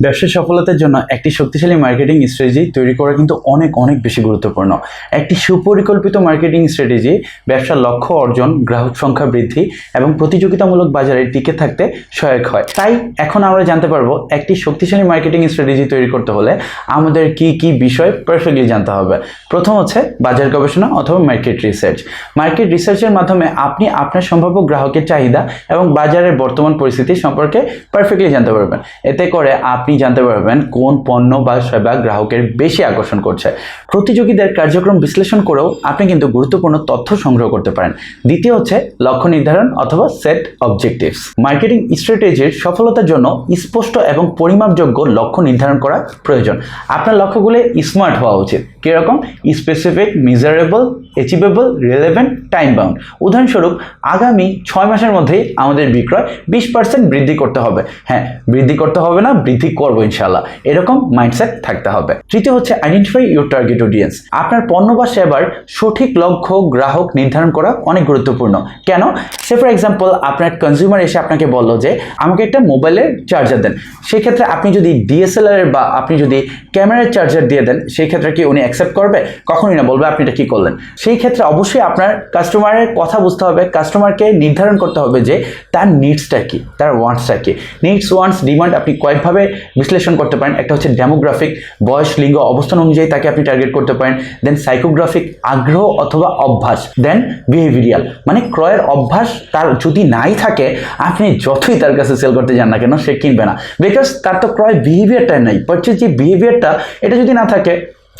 ব্যবসার সফলতার জন্য একটি শক্তিশালী মার্কেটিং স্ট্র্যাটেজি তৈরি করা কিন্তু অনেক অনেক বেশি গুরুত্বপূর্ণ। একটি সুপরিকল্পিত মার্কেটিং স্ট্র্যাটেজি ব্যবসার লক্ষ্য অর্জন, গ্রাহক সংখ্যা বৃদ্ধি এবং প্রতিযোগিতামূলক বাজারে টিকে থাকতে সহায়ক হয়। তাই এখন আমরা জানতে পারব একটি শক্তিশালী মার্কেটিং স্ট্র্যাটেজি তৈরি করতে হলে আমাদের কি কি বিষয় পারফেক্টলি জানতে হবে। প্রথম হচ্ছে বাজার গবেষণা অথবা মার্কেট রিসার্চ মার্কেট রিসার্চের মাধ্যমে আপনি আপনার সম্ভাব্য গ্রাহকের চাহিদা এবং বাজারের বর্তমান পরিস্থিতি সম্পর্কে পারফেক্টলি জানতে পারবেন। এতে করে আপনি জানতে পারবেন কোন পণ্য বা সেবা গ্রাহকের বেশি আকর্ষণ করছে। প্রতিযোগীদের কার্যক্রম বিশ্লেষণ করেও আপনি কিন্তু গুরুত্বপূর্ণ তথ্য সংগ্রহ করতে পারেন। দ্বিতীয় হচ্ছে লক্ষ্য নির্ধারণ অথবা সেট অবজেক্টিভস। মার্কেটিং স্ট্র্যাটেজির সফলতার জন্য স্পষ্ট এবং পরিমাপযোগ্য লক্ষ্য নির্ধারণ করা প্রয়োজন। আপনার লক্ষ্যগুলি স্মার্ট হওয়া উচিত। কীরকম? Specific measurable achievable relevant time bound উদাহরণস্বরূপ, আগামী ছয় মাসের মধ্যেই আমাদের বিক্রয় বিশ পার্সেন্ট বৃদ্ধি করতে হবে। হ্যাঁ বৃদ্ধি করতে হবে না, বৃদ্ধি করব ইনশাল্লাহ এরকম মাইন্ডসেট থাকতে হবে। তৃতীয় হচ্ছে আইডেন্টিফাই ইউর টার্গেট অডিয়েন্স আপনার পণ্য বা সেবার সঠিক লক্ষ্য, গ্রাহক নির্ধারণ করা অনেক গুরুত্বপূর্ণ। কেন? সে ফর এক্সাম্পল আপনার কনজিউমার এসে আপনাকে বলল যে, আমাকে একটা মোবাইলের চার্জার দেন। সেক্ষেত্রে আপনি যদি ডিএসএলআর বা আপনি যদি ক্যামেরার চার্জার দিয়ে দেন সেই ক্ষেত্রে কি উনি অ্যাকসেপ্ট করবে, কখনই না বলবে আপনি এটা কী করলেন। সেই ক্ষেত্রে অবশ্যই আপনার কাস্টমারের কথা বুঝতে হবে কাস্টমারকে নির্ধারণ করতে হবে যে তার নিডসটা কি, তার ওয়ান্টসটা কি। নিডস ওয়ান্টস ডিমান্ড আপনি কয়েকভাবে বিশ্লেষণ করতে পারেন। একটা হচ্ছে ডেমোগ্রাফিক বয়স, লিঙ্গ, অবস্থান অনুযায়ী তাকে আপনি টার্গেট করতে পারেন। দেন সাইকোগ্রাফিক আগ্রহ অথবা অভ্যাস। দেন বিহেভিয়ারিয়াল মানে ক্রয়ের অভ্যাস তার যদি নাই থাকে, আপনি যতই তার কাছে সেল করতে যান না কেন, সে কিনবে না। বিকজ তার তো ক্রয় বিহেভিয়ারটা নাই। পারচেজ যে বিহেভিয়ারটা এটা যদি না থাকে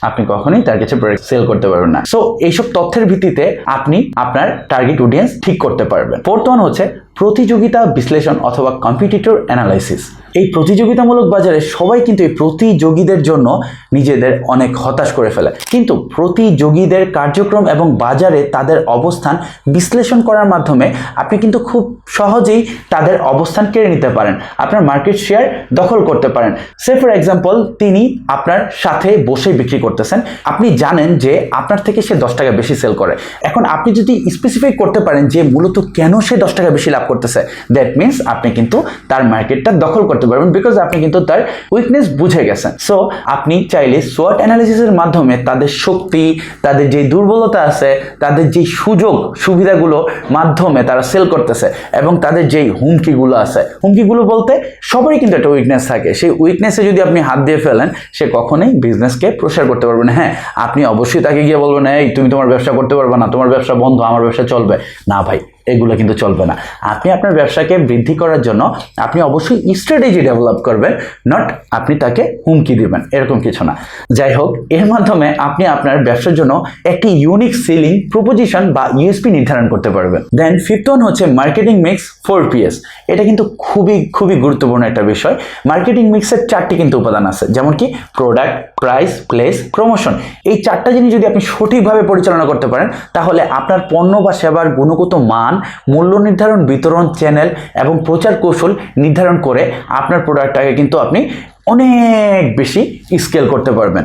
আপনি কখনোই তার কাছে প্রোডাক্ট সেল করতে পারবেন না। সো এইসব তথ্যের ভিত্তিতে আপনি আপনার টার্গেট অডিয়েন্স ঠিক করতে পারবেন। ওয়ান হচ্ছে প্রতিযোগিতা বিশ্লেষণ অথবা কম্পিটিটর অ্যানালাইসিস এই প্রতিযোগিতামূলক বাজারে সবাই কিন্তু এই প্রতিযোগীদের জন্য নিজেদের অনেক হতাশ করে ফেলে। কিন্তু প্রতিযোগীদের কার্যক্রম এবং বাজারে তাদের অবস্থান বিশ্লেষণ করার মাধ্যমে আপনি কিন্তু খুব সহজেই তাদের অবস্থান কেড়ে নিতে পারেন। আপনার মার্কেট শেয়ার দখল করতে পারেন। সে ফর এক্সাম্পল তিনি আপনার সাথে বসে বিক্রি করতেছেন। আপনি জানেন যে আপনার থেকে সে দশ টাকা বেশি সেল করে। এখন আপনি যদি স্পেসিফাই করতে পারেন যে মূলত কেন সে দশ টাকা বেশি লাভ করতেছে। দ্যাট মিনস আপনি কিন্তু তার মার্কেটটা দখল করতে পারবেন বিকজ আপনি কিন্তু তার উইকনেস বুঝে গেছেন। সো আপনি চাইলে সোয়াট অ্যানালিসিসের মাধ্যমে তাদের শক্তি, তাদের যে দুর্বলতা আছে, তাদের যে সুযোগ, সুবিধাগুলো মাধ্যমে তারা সেল করতেছে এবং তাদের যেই হুমকিগুলো আছে, হুমকিগুলো বলতে সবারই কিন্তু একটা উইকনেস থাকে। সেই উইকনেসে যদি আপনি হাত দিয়ে ফেলেন, সে কখনোই বিজনেসকে প্রসার করতে পারবে না। হ্যাঁ আপনি অবশ্যই তাকে গিয়ে বলবেন, এই, তুমি তোমার ব্যবসা করতে পারবে না, তোমার ব্যবসা বন্ধ, আমার ব্যবসা চলবে। না ভাই এগুলো কিন্তু চলবে না। আপনি আপনার ব্যবসাকে বৃদ্ধি করার জন্য আপনি অবশ্যই স্ট্র্যাটেজি ডেভেলপ করবেন নট আপনি তাকে হুমকি দিবেন, এরকম কিছু না। যাই হোক, এর মাধ্যমে আপনি আপনার ব্যবসার জন্য একটি ইউনিক সেলিং প্রপোজিশন বা ইউএসপি নির্ধারণ করতে পারবেন। দেন ফিফথ ওয়ান হচ্ছে মার্কেটিং মিক্স ফোর পিএস এটা কিন্তু খুবই খুবই গুরুত্বপূর্ণ একটা বিষয়। মার্কেটিং মিক্সের চারটি কিন্তু উপাদান আছে, যেমন কি প্রোডাক্ট প্রাইস প্লেস প্রমোশন এই চারটা জিনিস যদি আপনি সঠিকভাবে পরিচালনা করতে পারেন, তাহলে আপনার পণ্য বা সেবার গুণগত মান মূল্য নির্ধারণ বিতরণ চ্যানেল এবং প্রচার কৌশল নির্ধারণ করে আপনার প্রোডাক্টটাকে কিন্তু আপনি অনেক বেশি স্কেল করতে পারবেন।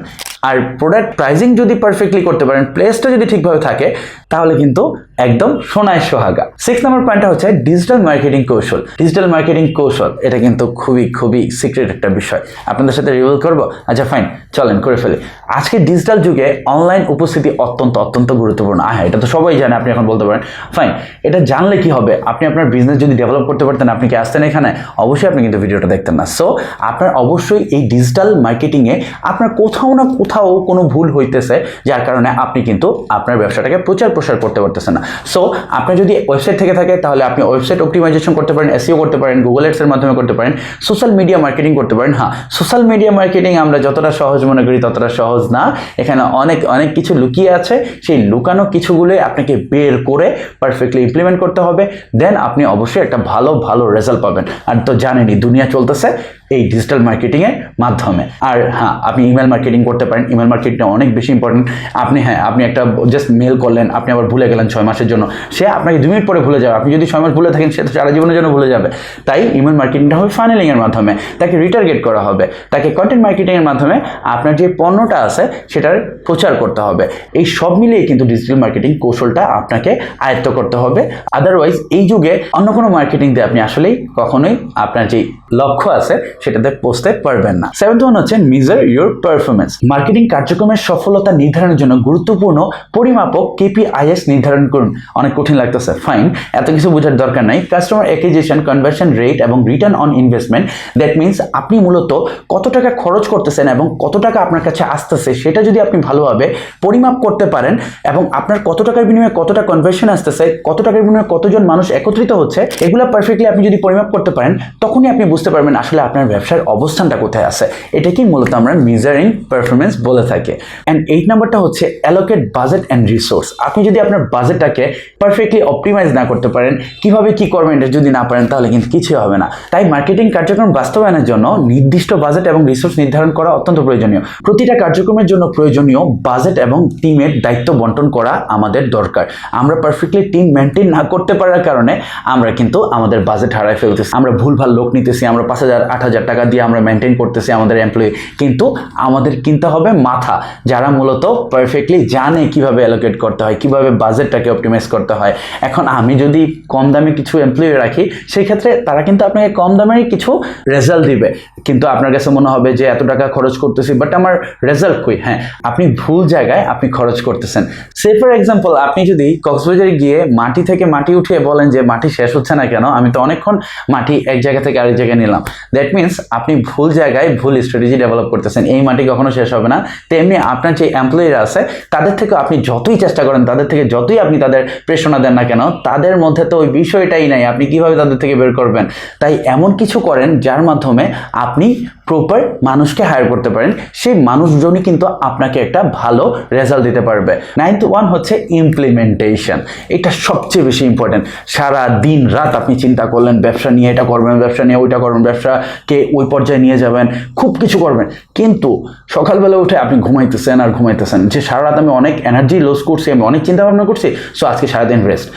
আর প্রোডাক্ট প্রাইজিং যদি পারফেক্টলি করতে পারেন প্লেসটা যদি ঠিকভাবে থাকে, তাহলে কিন্তু একদম সোনায় সোহাগা। সিক্স নাম্বার পয়েন্টটা হচ্ছে ডিজিটাল মার্কেটিং কৌশল। ডিজিটাল মার্কেটিং কৌশল, এটা কিন্তু খুবই খুবই সিক্রেট একটা বিষয়। আপনাদের সাথে রিভিল করব? আচ্ছা ফাইন চলেন, করে ফেলি। আজকে ডিজিটাল যুগে অনলাইন উপস্থিতি অত্যন্ত অত্যন্ত গুরুত্বপূর্ণ। হ্যাঁ এটা তো সবাই জানে, আপনি এখন বলতে পারেন। ফাইন এটা জানলে কি হবে? আপনি আপনার বিজনেস যদি ডেভেলপ করতে পারতেন, আপনি কি আসতেন এখানে? অবশ্যই আপনি কিন্তু ভিডিওটা দেখতেন না। সো আপনার অবশ্যই এই ডিজিটাল মার্কেটিংয়ে আপনার কোথাও না কোথাও কোনো ভুল হইতেছে, যার কারণে আপনি কিন্তু আপনার ব্যবসাটাকে প্রচার প্রসার করতে পারতেছেন না। সো আপনি যদি ওয়েবসাইট থেকে থাকে, তাহলে আপনি ওয়েবসাইট অপটিমাইজেশন করতে পারেন এসিও করতে পারেন গুগল এডসের মাধ্যমে করতে পারেন সোশ্যাল মিডিয়া মার্কেটিং করতে পারেন। হ্যাঁ সোশ্যাল মিডিয়া মার্কেটিং আমরা যতটা সহজ মনে করি, ততটা সহজ না। এখানে অনেক অনেক কিছু লুকিয়ে আছে। সেই লুকানো কিছুগুলোই আপনাকে বের করে পারফেক্টলি ইমপ্লিমেন্ট করতে হবে। দেন আপনি অবশ্যই একটা ভালো ভালো রেজাল্ট পাবেন। আর তো জানেনই, দুনিয়া চলতেছে। এই ডিজিটাল মার্কেটিংয়ের মাধ্যমে। আর হ্যাঁ আপনি ইমেল মার্কেটিং করতে পারেন। ইমেল মার্কেটিংটা অনেক বেশি ইম্পর্টেন্ট আপনি হ্যাঁ আপনি একটা জাস্ট মেল করলেন, আপনি আবার ভুলে গেলেন ছয় মাসের জন্য। সে আপনাকে দু মিনিট পরে ভুলে যাবে। আপনি যদি ছয় মাস ভুলে থাকেন, সে তো সারা জীবনের জন্য ভুলে যাবে। তাই ইমেল মার্কেটিংটা হবে ফানেলিংয়ের মাধ্যমে। তাকে রিটার্গেট করা হবে। তাকে কন্টেন্ট মার্কেটিংয়ের মাধ্যমে আপনার যে পণ্যটা আছে, সেটার প্রচার করতে হবে। এই সব মিলিয়ে কিন্তু ডিজিটাল মার্কেটিং কৌশলটা আপনাকে আয়ত্ত করতে হবে। আদারওয়াইজ এই যুগে অন্য কোনো মার্কেটিং দিয়ে আপনি আসলেই কখনোই আপনার যে লক্ষ্য আছে সেটাতে পৌঁছতে পারবেন না। সেভেন্থ ওয়ান হচ্ছে মিজার ইউর পারফরমেন্স মার্কেটিং কার্যক্রমের সফলতা নির্ধারণের জন্য গুরুত্বপূর্ণ পরিমাপক কেপিআইএস নির্ধারণ করুন। অনেক কঠিন লাগতেছে ফাইন এত কিছু বোঝার দরকার নাই। কাস্টমার অ্যাকুইজিশন কনভার্সন রেট এবং return on investment that means আপনি মূলত কত টাকা খরচ করতেছেন এবং কত টাকা আপনার কাছে আসতেছে, সেটা যদি আপনি ভালোভাবে পরিমাপ করতে পারেন এবং আপনার কত টাকার বিনিময়ে কতটা কনভার্সন আসতেছে, কত টাকার বিনিময়ে কতজন মানুষ একত্রিত হচ্ছে, এগুলো পারফেক্টলি আপনি যদি পরিমাপ করতে পারেন, তখনই আপনি বুঝতে পারবেন আসলে আপনার ব্যবসার অবস্থানটা কোথায় আছে, এটাকেই মূলত আমরা মিজারিং পারফরমেন্স বলে থাকি। অ্যান্ড এইট নাম্বারটা হচ্ছে অ্যালোকেট বাজেট অ্যান্ড রিসোর্স আপনি যদি আপনার বাজেটটাকে পারফেক্টলি অপটিমাইজ না করতে পারেন, কীভাবে কি করবেন এটা যদি না পারেন, তাহলে কিন্তু কিছুই হবে না। তাই মার্কেটিং কার্যক্রম বাস্তবায়নের জন্য নির্দিষ্ট বাজেট এবং রিসোর্স নির্ধারণ করা অত্যন্ত প্রয়োজনীয়। প্রতিটা কার্যক্রমের জন্য প্রয়োজনীয় বাজেট এবং টিমের দায়িত্ব বন্টন করা আমাদের দরকার। আমরা পারফেক্টলি টিম মেনটেন না করতে পারার কারণে আমরা কিন্তু আমাদের বাজেট হারায় ফেলতেছি। আমরা ভুলভাল লোক নিতেছি, আমরা পাঁচ হাজার, আট হাজার টাকা দিয়ে আমরা মেনটেন করতেছি আমাদের এমপ্লয়ি কিন্তু আমাদের কিনতে হবে মাথা, যারা মূলত পারফেক্টলি জানে কীভাবে অ্যালোকেট করতে হয়, কীভাবে বাজেটটাকে অপটিমাইজ করতে হয়। এখন আমি যদি কম দামে কিছু এমপ্লয়ি রাখি সেই ক্ষেত্রে তারা কিন্তু আপনাকে কম দামেরই কিছু রেজাল্ট দিবে। কিন্তু আপনার কাছে মনে হবে যে, এত টাকা খরচ করতেছি বাট আমার রেজাল্ট কই? হ্যাঁ আপনি ভুল জায়গায় আপনি খরচ করতেছেন। সে ফর এক্সাম্পল আপনি যদি কক্সবাজারে গিয়ে মাটি থেকে মাটি উঠিয়ে বলেন যে, মাটি শেষ হচ্ছে না কেন? আমি তো অনেকক্ষণ মাটি এক জায়গা থেকে আরেক জায়গায় নিলাম। দ্যাট মিনস আপনি ভুল জায়গায় ভুল স্ট্র্যাটেজি ডেভেলপ করতেছেন, এই মাটি কখনো শেষ হবে না। তেমনি আপনার যে এমপ্লয়িরা আছে, তাদের থেকে আপনি যতই চেষ্টা করেন, তাদের থেকে যতই আপনি তাদের প্রেরণা দেন না কেন, তাদের মধ্যে তো ওই বিষয়টাই নাই, আপনি কীভাবে তাদের থেকে বের করবেন? তাই এমন কিছু করেন, যার মাধ্যমে আপনি প্রপার মানুষকে হায়ার করতে পারেন, সেই মানুষজনই কিন্তু আপনাকে একটা ভালো রেজাল্ট দিতে পারবে। নাইনথ ওয়ান হচ্ছে ইমপ্লিমেন্টেশন এটা সবচেয়ে বেশি ইম্পর্টেন্ট সারা দিন রাত আপনি চিন্তা করলেন, ব্যবসা নিয়ে এটা করবেন, ব্যবসা নিয়ে ওইটা করবেন ব্যবসাকে ওই পর্যায়ে নিয়ে যাবেন, খুব কিছু করবেন। কিন্তু সকালবেলা উঠে আপনি ঘুমাইতেছেন আর ঘুমাইতেছেন। যে সারা রাত আমি অনেক এনার্জি লস করছি, আমি অনেক চিন্তা ভাবনা করছি সো আজকে সারাদিন রেস্ট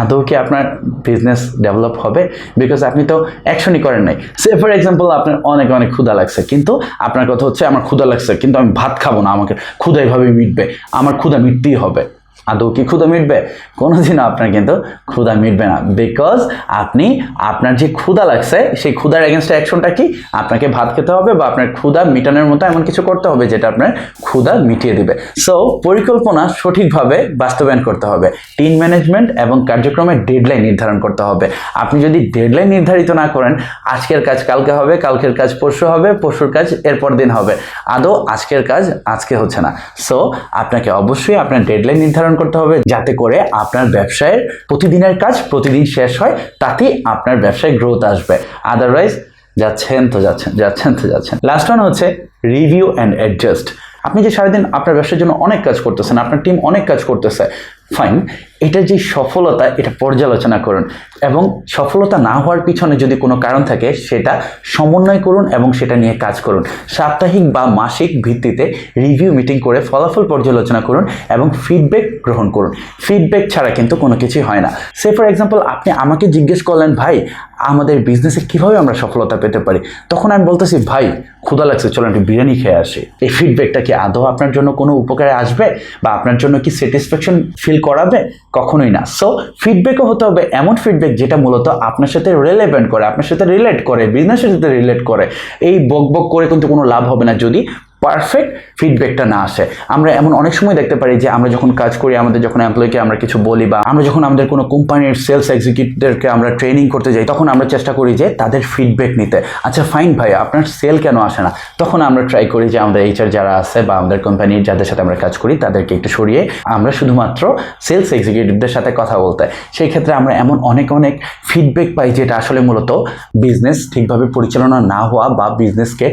আদৌ কি আপনার বিজনেস ডেভেলপ হবে? বিকজ আপনি তো অ্যাকশনই করেন নাই। সে ফর এক্সাম্পল আপনার অনেক অনেক ক্ষুদা লাগছে। কিন্তু আপনার কথা হচ্ছে, আমার ক্ষুদা লাগছে, কিন্তু আমি ভাত খাব না, আমাকে ক্ষুধা এভাবে মিটবে, আমার ক্ষুদা মিটতেই হবে। আদৌ কি ক্ষুদা মিটবে? কোনোদিনও আপনার কিন্তু ক্ষুদা মিটবে না। বিকজ আপনি, আপনার যে ক্ষুদা লাগছে, সেই ক্ষুদার এগেনস্ট অ্যাকশনটা কি? আপনাকে ভাত খেতে হবে বা আপনার ক্ষুদা মিটানোর মতো এমন কিছু করতে হবে যেটা আপনার ক্ষুদা মিটিয়ে দিবে। সো পরিকল্পনা সঠিকভাবে বাস্তবায়ন করতে হবে। টিম ম্যানেজমেন্ট এবং কার্যক্রমের ডেডলাইন নির্ধারণ করতে হবে। আপনি যদি ডেডলাইন নির্ধারিত না করেন, আজকের কাজ কালকে হবে, কালকের কাজ পরশু হবে, পরশুর কাজ এরপর দিন হবে। আদৌ আজকের কাজ আজকে হচ্ছে না। সো আপনাকে অবশ্যই আপনার ডেডলাইন নির্ধারণ করতে হবে যাতে করে আপনার ব্যবসায়ের প্রতিদিনের কাজ প্রতিদিন শেষ হয়, তাতেই আপনার ব্যবসায় গ্রোথ আসবে। আদারওয়াইজ যাচ্ছেন তো যাচ্ছেন যাচ্ছেন তো যাচ্ছেন। লাস্ট ওয়ান হচ্ছে রিভিউ অ্যান্ড অ্যাডজাস্ট আপনি যে সারাদিন আপনার ব্যবসার জন্য অনেক কাজ করতেছেন, আপনার টিম অনেক কাজ করতেছে ফাইন এটা যে সফলতা, এটা পর্যালোচনা করুন। এবং সফলতা না হওয়ার পিছনে যদি কোনো কারণ থাকে, সেটা সমন্বয় করুন এবং সেটা নিয়ে কাজ করুন। সাপ্তাহিক বা মাসিক ভিত্তিতে রিভিউ মিটিং করে ফলাফল পর্যালোচনা করুন এবং ফিডব্যাক গ্রহণ করুন। ফিডব্যাক ছাড়া কিন্তু কোনো কিছুই হয় না। সে ফর এক্সাম্পল আপনি আমাকে জিজ্ঞেস করলেন, ভাই, আমাদের বিজনেসে কীভাবে আমরা সফলতা পেতে পারি? তখন আমি বলতেছি, ভাই ক্ষুদা লাগছে চলো একটু বিরিয়ানি খেয়ে আসি। এই ফিডব্যাকটা কি আদৌ আপনার জন্য কোনো উপকারে আসবে? বা আপনার জন্য কি স্যাটিসফ্যাকশন ফিল করাবে? কখনোই না। সো ফিডব্যাকও হতে হবে, এমন ফিডব্যাক যেটা মূলত আপনার সাথে রিলেভেন্ট করে, আপনার সাথে রিলেট করে বিজনেসের সাথে রিলেট করে। এই বক বক করে কিন্তু কোনো লাভ হবে না যদি পারফেক্ট ফিডব্যাকটা না আসে। আমরা এমন অনেক সময় দেখতে পারি যে আমরা যখন কাজ করি, আমাদের যখন এমপ্লয়িকে আমরা কিছু বলি বা আমরা যখন আমাদের কোনো কোম্পানির সেলস এক্সিকিউটিভদেরকে আমরা ট্রেনিং করতে যাই, তখন আমরা চেষ্টা করি যে তাদের ফিডব্যাক নিতে। আচ্ছা ফাইন ভাই, আপনার সেল কেন আসে না? তখন আমরা ট্রাই করি যে আমাদের এইচআর যারা আছে বা আমাদের কোম্পানির যাদের সাথে আমরা কাজ করি, তাদেরকে একটু সরিয়ে আমরা শুধুমাত্র সেলস এক্সিকিউটিভদের সাথে কথা বলতে। সেই ক্ষেত্রে আমরা এমন অনেক অনেক ফিডব্যাক পাই যেটা আসলে মূলত বিজনেস ঠিকভাবে পরিচালনা না হওয়া বা বিজনেসকে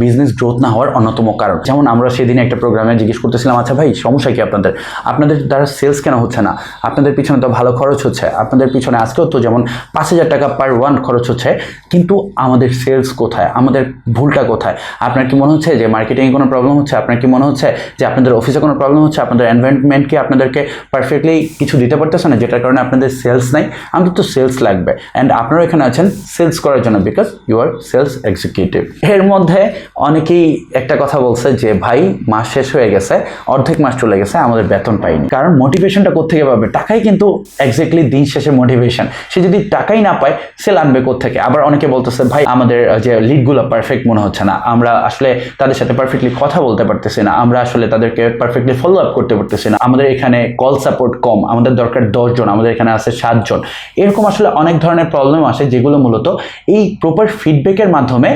বিজনেস গ্রোথ না হওয়ার অন্যতম কারণ। যেমন আমরা সেদিন একটা প্রোগ্রামে জিজ্ঞেস করতেছিলাম আচ্ছা ভাই, সমস্যা কি আপনাদের? আপনাদের দ্বারা সেলস কেন হচ্ছে না? আপনাদের পিছনে তো ভালো খরচ হচ্ছে। আপনাদের পিছনে আজকেও তো যেমন পাঁচ হাজার টাকা পার ওয়ান খরচ হচ্ছে, কিন্তু আমাদের সেলস কোথায়? আমাদের ভুলটা কোথায়? আপনার কি মনে হচ্ছে যে মার্কেটিংয়ে কোনো প্রবলেম হচ্ছে? আপনার কি মনে হচ্ছে যে আপনাদের অফিসে কোনো প্রবলেম হচ্ছে? আপনাদের এনভায়রনমেন্ট কি আপনাদেরকে পারফেক্টলি কিছু দিতে পারতেছে না, যেটার কারণে আপনাদের সেলস নাই? আমাদের তো সেলস লাগবে। অ্যান্ড আপনারা এখানে আছেন সেলস করার জন্য because you are sales executive এর মধ্যে অনেকেই একটা কথা বলছে যে, ভাই, মাস শেষ হয়ে গেছে, অর্ধেক মাস চলে গেছে, আমাদের বেতন পাইনি। কারণ মোটিভেশনটা কোথেকে পাবে? টাকাই কিন্তু এক্স্যাক্টলি দিন শেষে মোটিভেশন সে যদি টাকাই না পায়, সে আনবে কোথেকে আবার অনেকে বলতেছে, ভাই, আমাদের যে লিডগুলো পারফেক্ট মনে হচ্ছে না। আমরা আসলে তাদের সাথে পারফেক্টলি কথা বলতে পারতেছি না। আমরা আসলে তাদেরকে পারফেক্টলি ফলো আপ করতে পারতেছি না। আমাদের এখানে কল সাপোর্ট কম। আমাদের দরকার দশজন, আমাদের এখানে আছে সাতজন। এরকম আসলে অনেক ধরনের প্রবলেম আসে যেগুলো মূলত এই প্রপার ফিডব্যাকের মাধ্যমে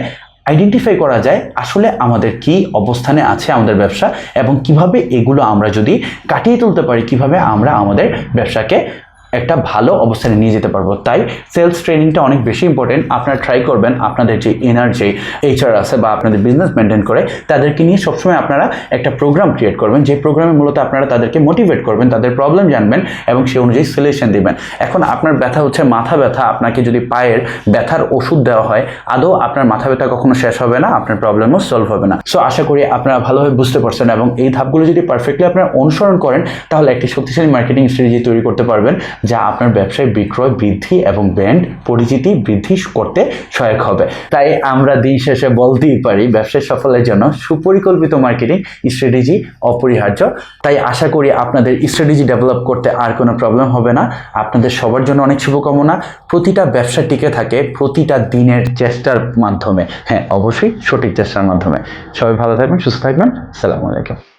আইডেন্টিফাই করা যায় আসলে আমাদের কি অবস্থানে আছে আমাদের ব্যবসা এবং কীভাবে এগুলো আমরা যদি কাটিয়ে তুলতে পারি, কীভাবে আমরা আমাদের ব্যবসাকে একটা ভালো অবস্থানে নিয়ে যেতে পারব। তাই সেলস ট্রেনিংটা অনেক বেশি ইম্পর্টেন্ট আপনারা ট্রাই করবেন আপনাদের যে এনার যে এইচআর আছে বা আপনাদের বিজনেস মেনটেন করে, তাদেরকে নিয়ে সবসময় আপনারা একটা প্রোগ্রাম ক্রিয়েট করবেন। যে প্রোগ্রামে মূলত আপনারা তাদেরকে মোটিভেট করবেন, তাদের প্রবলেম জানবেন এবং সেই অনুযায়ী সলিউশন দিবেন। এখন আপনার ব্যথা হচ্ছে মাথা ব্যথা, আপনাকে যদি পায়ের ব্যথার ওষুধ দেওয়া হয়, আদৌ আপনার মাথা ব্যথা কখনো শেষ হবে না, আপনার প্রবলেমও সলভ হবে না। সো আশা করি আপনারা ভালোভাবে বুঝতে পারছেন এবং এই ধাপগুলো যদি পারফেক্টলি আপনারা অনুসরণ করেন, তাহলে একটি শক্তিশালী মার্কেটিং স্ট্র্যাটেজি তৈরি করতে পারবেন। যা আপনার ব্যবসায় বিক্রয়, বৃদ্ধি এবং ব্র্যান্ড পরিচিতি বৃদ্ধি করতে সহায়ক হবে। তাই আমরা দিন শেষে বলতেই পারি, ব্যবসায় সফলের জন্য সুপরিকল্পিত মার্কেটিং স্ট্র্যাটেজি অপরিহার্য। তাই আশা করি আপনাদের স্ট্র্যাটেজি ডেভেলপ করতে আর কোনো প্রবলেম হবে না। আপনাদের সবার জন্য অনেক শুভকামনা। প্রতিটা ব্যবসা টিকে থাকে প্রতিটা দিনের চেষ্টার মাধ্যমে। হ্যাঁ অবশ্যই সঠিক চেষ্টার মাধ্যমে। সবাই ভালো থাকবেন, সুস্থ থাকবেন। সালামু আলাইকুম।